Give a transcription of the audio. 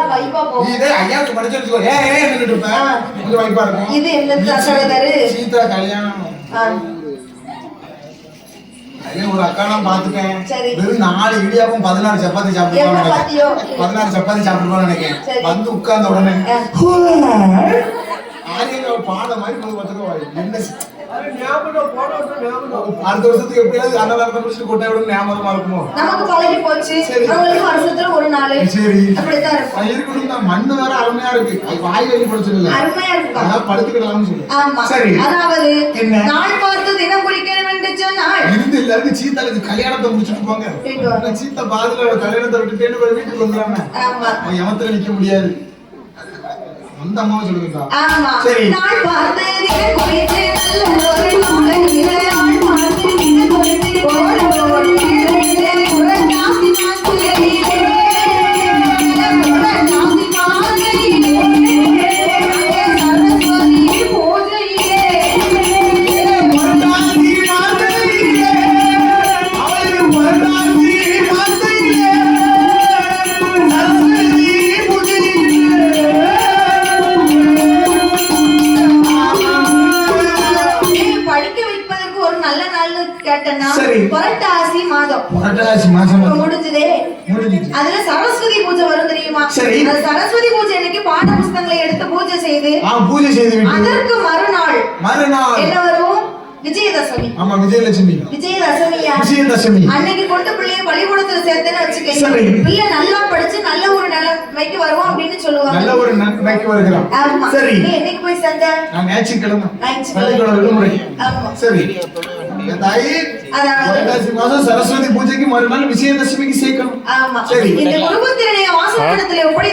நல்லா வைப்பா நீ போகும் இதே ஐயாவுக்கு படிச்சு வச்சுக்கோ ஏ ஏ நின்னுட்டு இருப்ப ஆ. கொஞ்சம் வைப்பா இருக்கும் இது என்னது நீ தசரதரு? சீதா கல்யாணம் ஆ, அதே ஒரு அக்கா நான் பாத்துட்டேன் சரி. வெறும் நாலு இடியாவும் பதினாறு சப்பாத்தி? நினைக்கிறேன் பதினாறு சப்பாத்தி சாப்பிடுவான்னு நினைக்கிறேன். வந்து உட்கார்ந்த உடனே. ஆரியங்க பாட மாதிரி என்ன அடுத்த வருஷத்துக்கு எப்படியாவது அன்னதானத்தை முடிச்சுட்டு கொட்டை விட ஞாபகமா இருக்குமோ நமக்கு பழகி போச்சு. சரி. அவங்களுக்கு வருஷத்துல ஒரு நாள். சரி. தான். மண்ணு வேற அருமையா இருக்கு. அது வாய் வலி படிச்சது இல்ல அருமையா இருக்கும். அதான் படுத்துக்கலாம்னு சொல்லு. ஆமா. சரி. அதாவது என்ன? நாள் பார்த்து தினம் குடிக்கணும் என்று சொன்னால். இருந்து எல்லாருக்கும் சீத்தாளுக்கு கல்யாணத்தை முடிச்சுட்டு போங்க. சீத்தா பாதுல கல்யாணத்தை விட்டுட்டேன்னு போய் வீட்டுக்கு வந்துடுறாங்க ஆமா. அவன் யமத்துல நிக்க முடியாது. அந்த அம்மாவை சொல்லுங்கக்கா ஆமா சரி. நல்ல ஒரு நாள் நல்ல கேட்டேன்னா. புரட்டாசி மாதம். புரட்டாசி முடிஞ்சதே. அதுல சரஸ்வதி பூஜை வரும் தெரியுமா? சரஸ்வதி பூஜை அன்னைக்கு பாட புஸ்தகங்களை எடுத்து பூஜை செய்து ஆ பூஜை செய்து விட்டு. அதற்கு மறுநாள் மறுநாள். என்ன வரும்? விஜயதசமி. ஆமா விஜயலட்சுமி. விஜயதசமியா விஜயதசமி. அன்னைக்கு கொண்டு பிள்ளைய பள்ளிக்கூடத்துல சேர்த்தேன்னு வச்சுக்கோங்க. பிள்ளை நல்லா படிச்சு நல்ல ஒரு நிலைமைக்கு வருவோம் அப்படின்னு நல்ல சொல்லுவாங்க ஒரு நன்மைக்கு வருகிறான். ஆமா. சரி. நீ என்னைக்கு போய் சேர்ந்த? நான் ஞாயிற்றுக்கிழமை. ஞாயிற்றுக்கிழமை. பள்ளிக்கூட விடுமுறை. ஆமா. சரி. புரட்டாசி மாசம் சரஸ்வதி பூஜைக்கு மறுநாள் விஜயதசமிக்கு சேர்க்கணும் ஆமா சரி. இந்த குடும்பத்தினுடைய ஒப்படை